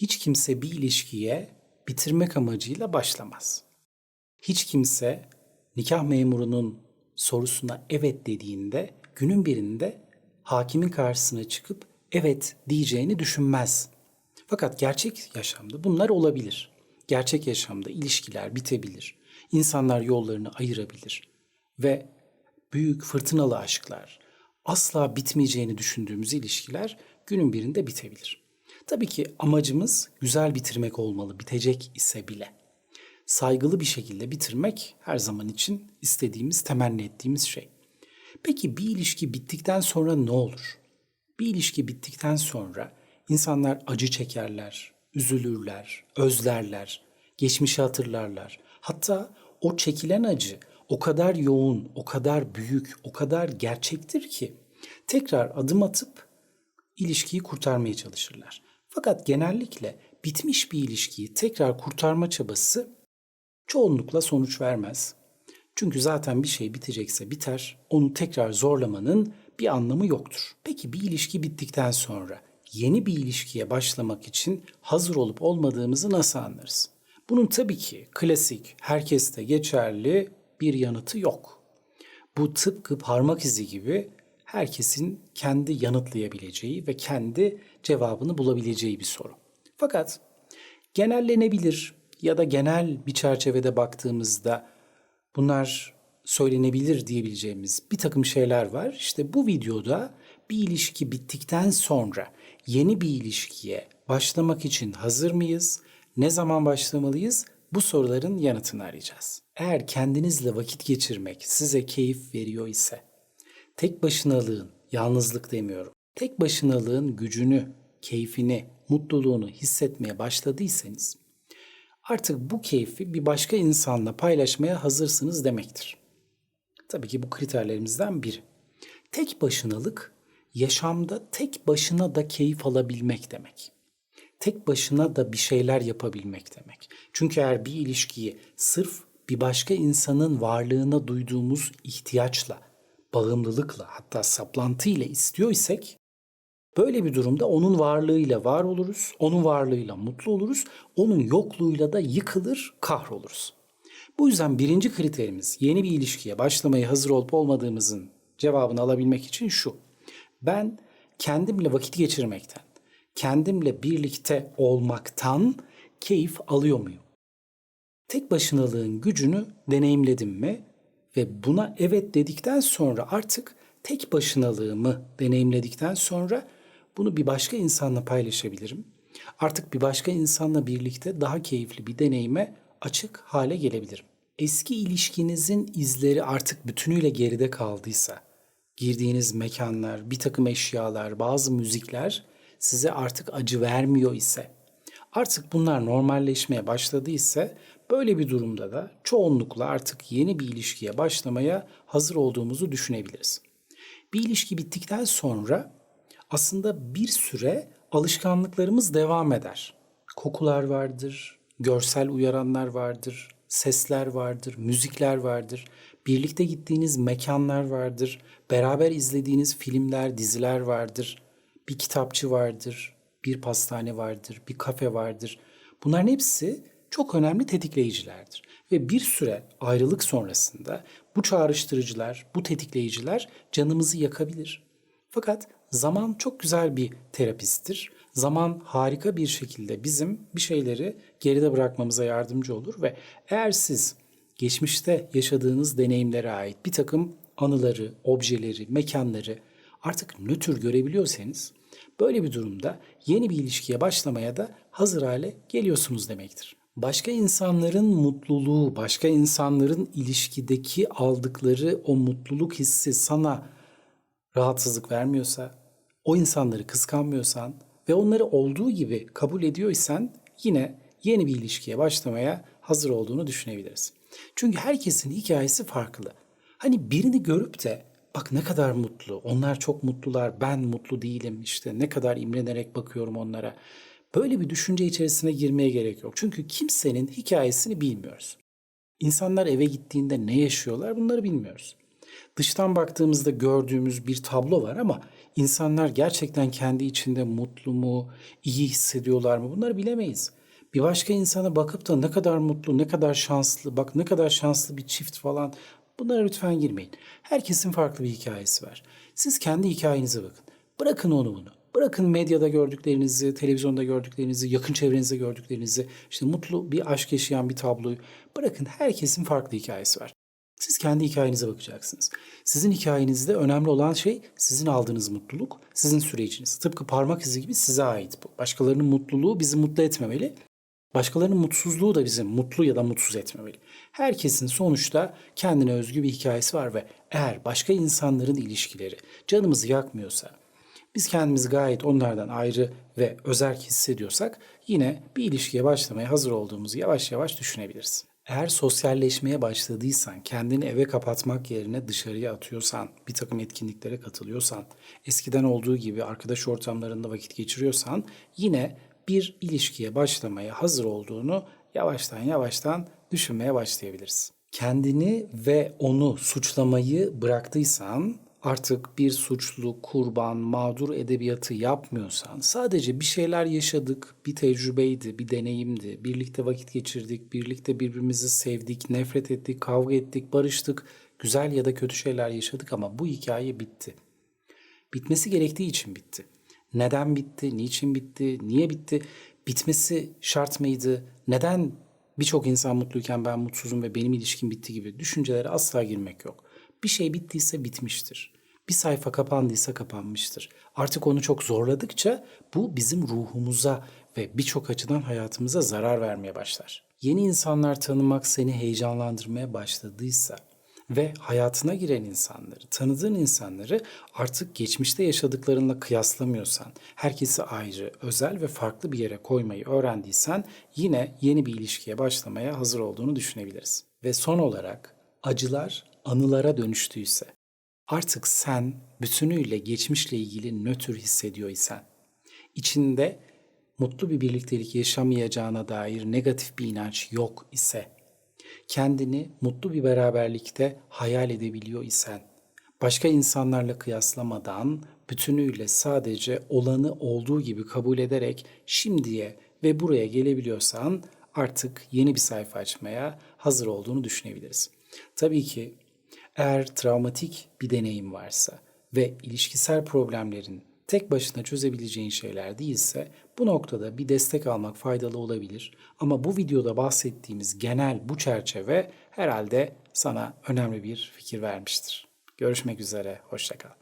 Hiç kimse bir ilişkiye bitirmek amacıyla başlamaz. Hiç kimse nikah memurunun sorusuna evet dediğinde günün birinde hakimin karşısına çıkıp evet diyeceğini düşünmez. Fakat gerçek yaşamda bunlar olabilir. Gerçek yaşamda ilişkiler bitebilir. İnsanlar yollarını ayırabilir ve büyük fırtınalı aşklar, asla bitmeyeceğini düşündüğümüz ilişkiler günün birinde bitebilir. Tabii ki amacımız güzel bitirmek olmalı, bitecek ise bile. Saygılı bir şekilde bitirmek her zaman için istediğimiz, temenni ettiğimiz şey. Peki bir ilişki bittikten sonra ne olur? Bir ilişki bittikten sonra insanlar acı çekerler, üzülürler, özlerler, geçmişi hatırlarlar. Hatta o çekilen acı o kadar yoğun, o kadar büyük, o kadar gerçektir ki tekrar adım atıp ilişkiyi kurtarmaya çalışırlar. Fakat genellikle bitmiş bir ilişkiyi tekrar kurtarma çabası çoğunlukla sonuç vermez. Çünkü zaten bir şey bitecekse biter, onu tekrar zorlamanın bir anlamı yoktur. Peki bir ilişki bittikten sonra yeni bir ilişkiye başlamak için hazır olup olmadığımızı nasıl anlarız? Bunun tabii ki klasik, herkeste geçerli bir yanıtı yok. Bu tıpkı parmak izi gibi herkesin kendi yanıtlayabileceği ve kendi cevabını bulabileceği bir soru. Fakat genellenebilir ya da genel bir çerçevede baktığımızda bunlar söylenebilir diyebileceğimiz bir takım şeyler var. İşte bu videoda bir ilişki bittikten sonra yeni bir ilişkiye başlamak için hazır mıyız? Ne zaman başlamalıyız? Bu soruların yanıtını arayacağız. Eğer kendinizle vakit geçirmek size keyif veriyor ise, tek başınalığın, yalnızlık demiyorum, tek başınalığın gücünü, keyfini, mutluluğunu hissetmeye başladıysanız, artık bu keyfi bir başka insanla paylaşmaya hazırsınız demektir. Tabii ki bu kriterlerimizden biri. Tek başınalık, yaşamda tek başına da keyif alabilmek demek tek başına da bir şeyler yapabilmek demek. Çünkü eğer bir ilişkiyi sırf bir başka insanın varlığına duyduğumuz ihtiyaçla, bağımlılıkla hatta saplantıyla istiyor isek böyle bir durumda onun varlığıyla var oluruz, onun varlığıyla mutlu oluruz, onun yokluğuyla da yıkılır, kahroluruz. Bu yüzden birinci kriterimiz yeni bir ilişkiye başlamaya hazır olup olmadığımızın cevabını alabilmek için şu. Ben kendimle vakit geçirmekten, kendimle birlikte olmaktan keyif alıyor muyum? Tek başınalığın gücünü deneyimledim mi ve buna evet dedikten sonra artık tek başınalığımı deneyimledikten sonra bunu bir başka insanla paylaşabilirim. Artık bir başka insanla birlikte daha keyifli bir deneyime açık hale gelebilirim. Eski ilişkinizin izleri artık bütünüyle geride kaldıysa, girdiğiniz mekanlar, bir takım eşyalar, bazı müzikler size artık acı vermiyor ise, artık bunlar normalleşmeye başladı ise böyle bir durumda da çoğunlukla artık yeni bir ilişkiye başlamaya hazır olduğumuzu düşünebiliriz. Bir ilişki bittikten sonra aslında bir süre alışkanlıklarımız devam eder. Kokular vardır, görsel uyaranlar vardır, sesler vardır, müzikler vardır, birlikte gittiğiniz mekanlar vardır, beraber izlediğiniz filmler, diziler vardır bir kitapçı vardır, bir pastane vardır, bir kafe vardır. Bunların hepsi çok önemli tetikleyicilerdir. Ve bir süre ayrılık sonrasında bu çağrıştırıcılar, bu tetikleyiciler canımızı yakabilir. Fakat zaman çok güzel bir terapisttir. Zaman harika bir şekilde bizim bir şeyleri geride bırakmamıza yardımcı olur ve eğer siz geçmişte yaşadığınız deneyimlere ait bir takım anıları, objeleri, mekanları artık nötr görebiliyorsanız böyle bir durumda yeni bir ilişkiye başlamaya da hazır hale geliyorsunuz demektir. Başka insanların mutluluğu, başka insanların ilişkideki aldıkları o mutluluk hissi sana rahatsızlık vermiyorsa, o insanları kıskanmıyorsan ve onları olduğu gibi kabul ediyorsan yine yeni bir ilişkiye başlamaya hazır olduğunu düşünebiliriz. Çünkü herkesin hikayesi farklı. Hani birini görüp de bak ne kadar mutlu, onlar çok mutlular, ben mutlu değilim işte ne kadar imrenerek bakıyorum onlara. Böyle bir düşünce içerisine girmeye gerek yok. Çünkü kimsenin hikayesini bilmiyoruz. İnsanlar eve gittiğinde ne yaşıyorlar bunları bilmiyoruz. Dıştan baktığımızda gördüğümüz bir tablo var ama insanlar gerçekten kendi içinde mutlu mu, iyi hissediyorlar mı bunları bilemeyiz. Bir başka insana bakıp da ne kadar mutlu, ne kadar şanslı, bak ne kadar şanslı bir çift falan bunlara lütfen girmeyin. Herkesin farklı bir hikayesi var. Siz kendi hikayenize bakın. Bırakın onu bunu. Bırakın medyada gördüklerinizi, televizyonda gördüklerinizi, yakın çevrenizde gördüklerinizi, işte mutlu bir aşk yaşayan bir tabloyu. Bırakın herkesin farklı hikayesi var. Siz kendi hikayenize bakacaksınız. Sizin hikayenizde önemli olan şey sizin aldığınız mutluluk, sizin süreciniz. Tıpkı parmak izi gibi size ait bu. Başkalarının mutluluğu bizi mutlu etmemeli. Başkalarının mutsuzluğu da bizi mutlu ya da mutsuz etmemeli. Herkesin sonuçta kendine özgü bir hikayesi var ve eğer başka insanların ilişkileri canımızı yakmıyorsa, biz kendimizi gayet onlardan ayrı ve özerk hissediyorsak yine bir ilişkiye başlamaya hazır olduğumuzu yavaş yavaş düşünebiliriz. Eğer sosyalleşmeye başladıysan, kendini eve kapatmak yerine dışarıya atıyorsan, bir takım etkinliklere katılıyorsan, eskiden olduğu gibi arkadaş ortamlarında vakit geçiriyorsan yine bir ilişkiye başlamaya hazır olduğunu yavaştan yavaştan düşünmeye başlayabiliriz. Kendini ve onu suçlamayı bıraktıysan artık bir suçlu, kurban, mağdur edebiyatı yapmıyorsan, sadece bir şeyler yaşadık, bir tecrübeydi, bir deneyimdi, birlikte vakit geçirdik, birlikte birbirimizi sevdik, nefret ettik, kavga ettik, barıştık, güzel ya da kötü şeyler yaşadık ama bu hikaye bitti. Bitmesi gerektiği için bitti. Neden bitti, niçin bitti, niye bitti? Bitmesi şart mıydı? Neden birçok insan mutluyken ben mutsuzum ve benim ilişkim bitti gibi düşüncelere asla girmek yok. Bir şey bittiyse bitmiştir. Bir sayfa kapandıysa kapanmıştır. Artık onu çok zorladıkça bu bizim ruhumuza ve birçok açıdan hayatımıza zarar vermeye başlar. Yeni insanlar tanımak seni heyecanlandırmaya başladıysa ve hayatına giren insanları, tanıdığın insanları artık geçmişte yaşadıklarınla kıyaslamıyorsan, herkesi ayrı, özel ve farklı bir yere koymayı öğrendiysen yine yeni bir ilişkiye başlamaya hazır olduğunu düşünebiliriz. Ve son olarak acılar anılara dönüştüyse, artık sen bütünüyle geçmişle ilgili nötr hissediyor isen, içinde mutlu bir birliktelik yaşamayacağına dair negatif bir inanç yok ise, kendini mutlu bir beraberlikte hayal edebiliyor isen, başka insanlarla kıyaslamadan bütünüyle sadece olanı olduğu gibi kabul ederek şimdiye ve buraya gelebiliyorsan artık yeni bir sayfa açmaya hazır olduğunu düşünebiliriz. Tabii ki eğer travmatik bir deneyim varsa ve ilişkisel problemlerin tek başına çözebileceğin şeyler değilse bu noktada bir destek almak faydalı olabilir. Ama bu videoda bahsettiğimiz genel bu çerçeve herhalde sana önemli bir fikir vermiştir. Görüşmek üzere, hoşçakal.